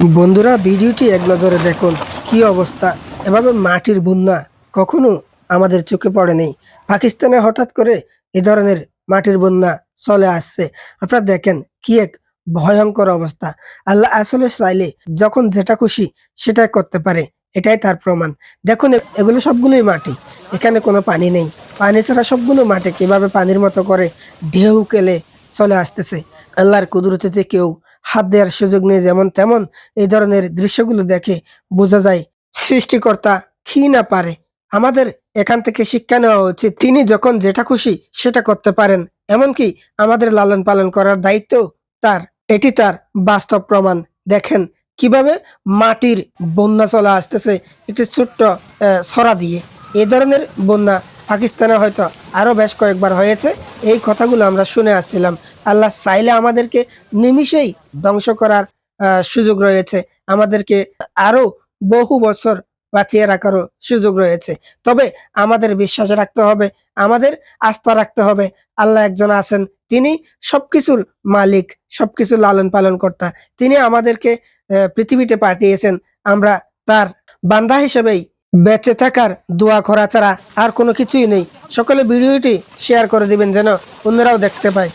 বন্ধুরা, ভিডিওটি এক নজরে দেখুন। কি অবস্থা? এভাবে মাটির বন্যা কখনো আমাদের চোখে পড়েনি পাকিস্তানে হঠাৎ করে এ ধরনের মাটির বন্যা চলে আসছে। আপনারা দেখেন কি এক ভয়ঙ্কর অবস্থা। আল্লাহ আসলে চাইলে যখন যেটা খুশি সেটাই করতে পারে। এটাই তার প্রমাণ। দেখুন এগুলো সবগুলোই মাটি। এখানে কোনো পানি নেই। পানি ছাড়া সবগুলো মাটি কীভাবে পানির মতো করে ঢেউ কেলে চলে আসতেছে? আল্লাহর কুদরতিতে কেউ হাত দেওয়ার সুযোগ নেই যেমন তেমন এই ধরনের দৃশ্যগুলো দেখে বোঝা যায়, সৃষ্টিকর্তা কি না পারে। আমাদের এখান থেকে শিক্ষা নেওয়া উচিত, তিনি যখন যেটা খুশি সেটা করতে পারেন। এমনকি আমাদের লালন পালন করার দায়িত্ব তার, এটি তার বাস্তব প্রমাণ। দেখেন কীভাবে মাটির বন্যা চলে আসতেছে, একটি ছোট্ট ছড়া দিয়ে। এ ধরনের বন্যা পাকিস্তানে হয়তো আরও বেশ কয়েকবার হয়েছে। এই কথাগুলো আমরা শুনে আসছিলাম। আল্লাহ চাইলে আমাদেরকে নিমিষেই ধ্বংস করার সুযোগ রয়েছে। আমাদেরকে আরও বহু বছর বাঁচিয়ে রাখারও সুযোগ রয়েছে। তবে আমাদের বিশ্বাস রাখতে হবে, আমাদের আস্থা রাখতে হবে। আল্লাহ একজন আছেন, তিনি সবকিছুর মালিক, সবকিছু লালন পালন কর্তা। তিনি আমাদেরকে পৃথিবীতে পাঠিয়েছেন। আমরা তার বান্ধা হিসেবেই বেঁচে থাকার দোয়া করা ছাড়া আর কোনো কিছুই নেই। সকলে ভিডিওটি শেয়ার করে দিবেন যেন অন্যরাও দেখতে পায়।